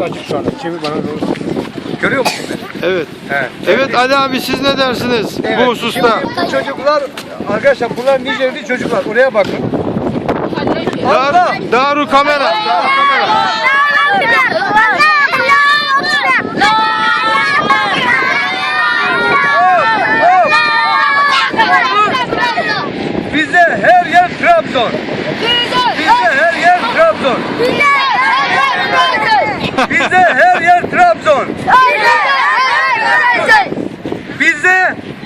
Çok açık şu anda. Çevir bana doğru. Görüyor musun beni? Evet. Evet. Evet Ali abi siz ne dersiniz Evet. bu hususta? Şimdi çocuklar, arkadaşlar bunlar Nijerli çocuklar. Oraya bakın. Dar, Daru kamera. Daru kamera. Bizde her yer Trabzon. Bizde her yer Trabzon. Bizde her yer Trabzon.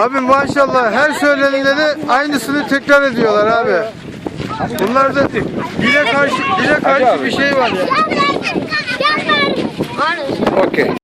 Abi maşallah her söylenileni aynısını tekrar ediyorlar abi. Bunlarda dile karşı dile karşı bir şey var ya.